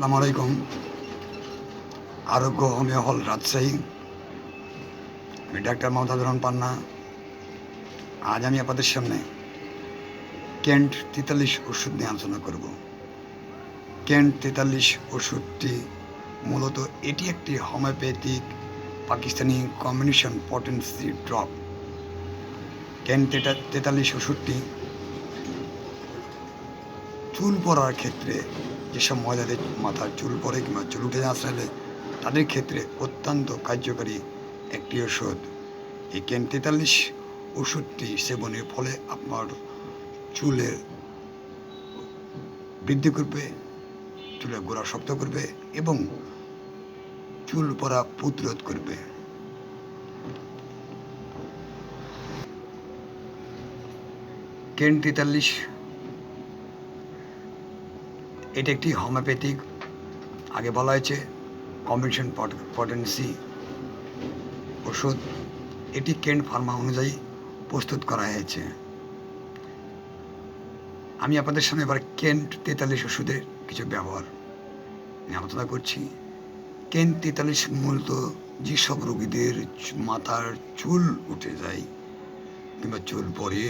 আসসালামু আলাইকুম। আরোগ্য হোমিও হল রাজশাহী। আমি ডাক্তার মমতাজ রহমান পান্না। আজ আমি আপনাদের সামনে কেন্ট তেতাল্লিশ ওষুধ নিয়ে আলোচনা করব। কেন্ট তেতাল্লিশ ওষুধটি মূলত এটি একটি homeopathic Pakistani combination potency drop. Kent তেতা তেতাল্লিশ ওষুধটি চুল পড়ার ক্ষেত্রে যেসব মহিলাদের মাথার চুল পড়ে কিংবা চুল উঠে আসলে তাদের ক্ষেত্রে অত্যন্ত কার্যকারী একটি ওষুধ। এই কেন তেতাল্লিশ ওষুধটি সেবনের ফলে আপনার চুলের বৃদ্ধি করবে চুলের গোড়া শক্ত করবে এবং চুল পরা প্রতিরোধ করবে। কেন তেতাল্লিশ এটি একটি হোমিওপ্যাথিক আগে বলা হয়েছে কম্বিনেশন পটেন্সি ওষুধ। এটি কেন্ট ফার্মা অনুযায়ী প্রস্তুত করা হয়েছে। আমি আপনাদের সামনে এবার কেন্ট তেতাল্লিশ ওষুধের কিছু ব্যবহার আলোচনা করছি। কেন্ট তেতাল্লিশ মূলত যেসব রোগীদের মাথার চুল উঠে যায় কিংবা চুল পড়ে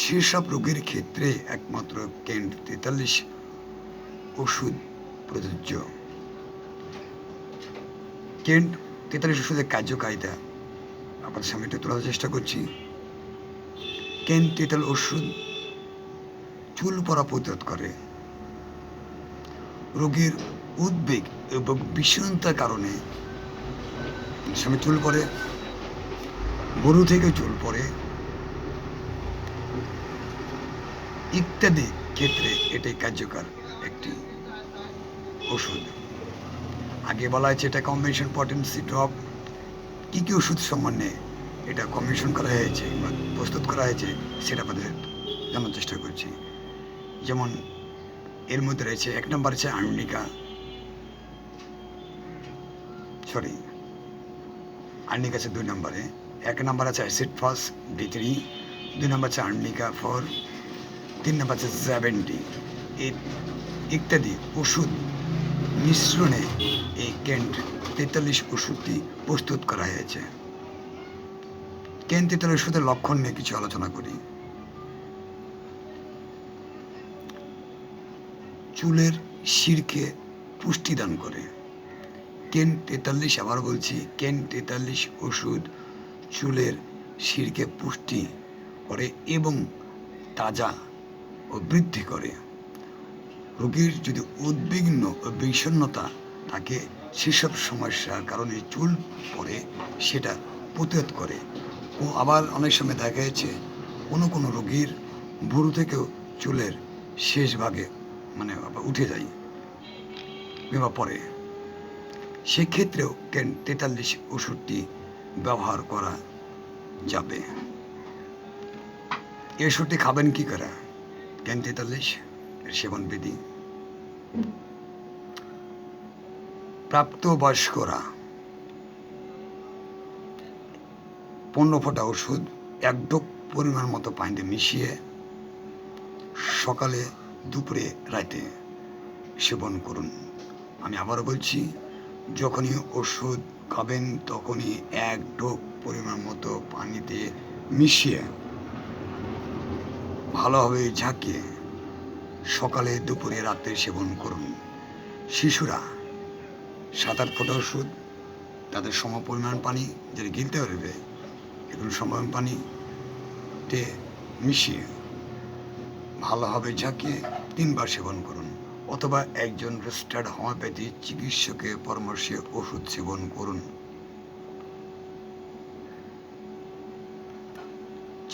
সেসব রোগের ক্ষেত্রে একমাত্র কেন্ট তেতাল্লিশ ওষুধ প্রযোজ্য। কেন্ট তেতাল্লিশ ওষুধের কার্যকারিতা আপনাদের সামনে একটু তোলার চেষ্টা করছি। কেন্ট তেতাল ওষুধ চুল পড়া প্রতিরোধ করে। রোগীর উদ্বেগ এবং বিষণ্ণতার কারণে সময় চুল পড়ে, গরু থেকে চুল পড়ে ইত্যাদি ক্ষেত্রে এটাই কার্যকর একটি ওষুধ আগে বলা হয়েছে এটা কম্বিনেশন পটেন্সি ড্রপ কী কী ওষুধ সম্বন্ধে এটা কম্বিনেশন করা হয়েছে বা প্রস্তুত করা হয়েছে সেটা আমাদের জানার চেষ্টা করছি। যেমন এর মধ্যে রয়েছে, এক নম্বর আছে আর্নিকা। সরি আর্নিকা আছে দুই নম্বরে। এক নম্বর আছে অ্যাসিড ফস ডি থ্রি, দুই নম্বর আছে আর্নিকা ফোর তিন নম্বর আছে সেভেন্টি ইত্যাদি ওষুধ মিশ্রণে এই কেন্ট তেতাল্লিশ ওষুধটি প্রস্তুত করা হয়েছে। কেন্ট তেতাল্লিশ ওষুধের লক্ষণ নিয়ে কিছু আলোচনা করি। চুলের শিরকে পুষ্টিদান করে। কেন তেতাল্লিশ, আবার বলছি, কেন তেতাল্লিশ ওষুধ চুলের শিরকে পুষ্টি করে এবং তাজা ও বৃদ্ধি করে। রোগীর যদি উদ্বিগ্ন ও বিষণ্ণতা থাকে, সেসব সমস্যার কারণে চুল পড়ে, সেটা প্রতিরোধ করে। ও আবার অনেক সময় দেখা গেছে, কোনো কোনো রোগীর ভুরু থেকেও চুলের শেষ ভাগে মানে উঠে যায় কিংবা পরে সেক্ষেত্রেও তেতাল্লিশ ওষুধটি ব্যবহার করা যাবে? এই ওষুধটি খাবেন কি করে? কেন তেতাল্লিশ বিধি প্রাপ্তবয়স্করা, পনেরো ফোঁটা ওষুধ, এক ডোক পরিমাণ মতো পানিতে মিশিয়ে সকালে দুপুরে রাতে সেবন করুন। আমি আবারও বলছি, যখনই ওষুধ খাবেন তখনই এক ডোক পরিমাণ মতো পানিতে মিশিয়ে ভালোভাবে ঝাঁকিয়ে সকালে, দুপুরে রাতে সেবন করুন। শিশুরা সাত আট ফোঁটা ওষুধ, তাদের সম পরিমাণ পানি, যেটা গিলতে পারবে এগুলো সমান পানিতে মিশিয়ে ভালোভাবে ঝাঁকিয়ে তিনবার সেবন করুন, অথবা একজন রেজিস্টার্ড হোমিওপ্যাথি চিকিৎসকের পরামর্শে ওষুধ সেবন করুন।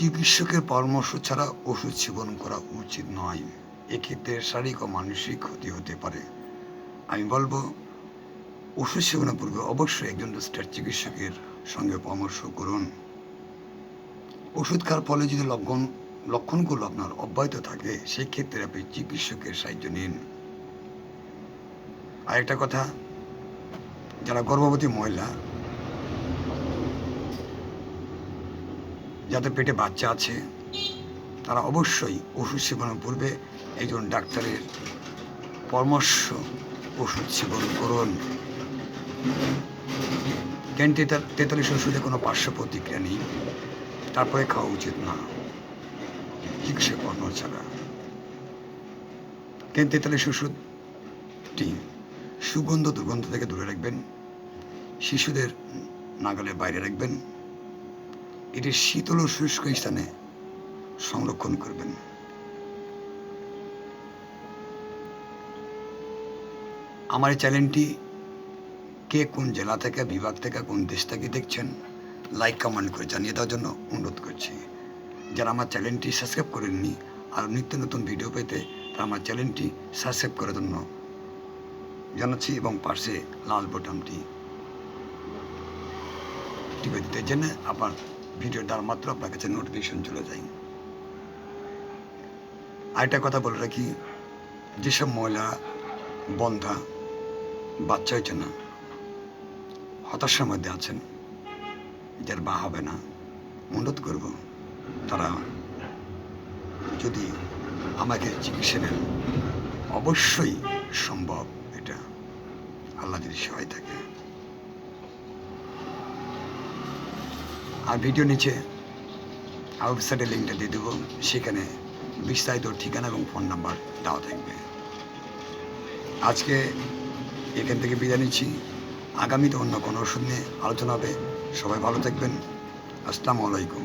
চিকিৎসকের পরামর্শ ছাড়া ওষুধ সেবন করা উচিত নয়। এক্ষেত্রে শারীরিক ও মানসিক ক্ষতি হতে পারে। আমি বলব, ওষুধ সেবনের পূর্বে অবশ্যই একজন রেজিস্টার্ড চিকিৎসকের সঙ্গে পরামর্শ করুন। ওষুধ খাওয়ার ফলে যদি লক্ষণ, লক্ষণগুলো আপনার অব্যাহত থাকে সেই ক্ষেত্রে আপনি চিকিৎসকের সাহায্য নিন। আরেকটা কথা, যারা গর্ভবতী মহিলা যাদের পেটে বাচ্চা আছে, তারা অবশ্যই ওষুধ সেবনের পূর্বে একজন ডাক্তারের পরামর্শ ওষুধ সেবন করুন। কেন তেতা- তেতাল্লিশ ওষুধে কোনো পার্শ্ব প্রতিক্রিয়া নেই? তারপরে খাওয়া উচিত না। চিকিৎসা কর্ম ছাড়া। কেন তেতাল্লিশ ওষুধটি সুগন্ধ দুর্গন্ধ থেকে দূরে রাখবেন? শিশুদের নাগালের বাইরে রাখবেন? এটি শীতল ও শুষ্ক স্থানে সংরক্ষণ করবেন। আমার এই চ্যানেলটি কে কোন জেলা থেকে, বিভাগ থেকে, কোন দেশ থেকে দেখছেন, লাইক, কমেন্ট করে জানিয়ে দেওয়ার জন্য অনুরোধ করছি। যারা আমার চ্যানেলটি সাবস্ক্রাইব করেননি আর নিত্য নতুন ভিডিও পেতে তারা আমার চ্যানেলটি সাবস্ক্রাইব করার জন্য জানাচ্ছি এবং পাশে লাল বোতামটি টিপে দিতে জেনে আপনার ভিডিও দেওয়ার মাত্র আপনার কাছে নোটিফিকেশন চলে যায়। আরেকটা কথা বলে রাখি, যেসব মহিলা, বন্ধা, বাচ্চা হয়েছে না, হতাশার মধ্যে আছেন, যার বা হবে না, অনুরোধ করব, তারা যদি আমাকে চিকিৎসা নেন, অবশ্যই সম্ভব এটা, আল্লাহ যদি সহায় থাকে। আর ভিডিও নিচে ওয়েবসাইটের লিঙ্কটা দিয়ে দেবো। সেখানে বিস্তারিত ঠিকানা এবং ফোন নাম্বার দেওয়া থাকবে। আজকে এখান থেকে বিদায় নিচ্ছি। আগামীতে অন্য কোনো ওষুধ নিয়ে আলোচনা হবে। সবাই ভালো থাকবেন। আসসালামু আলাইকুম।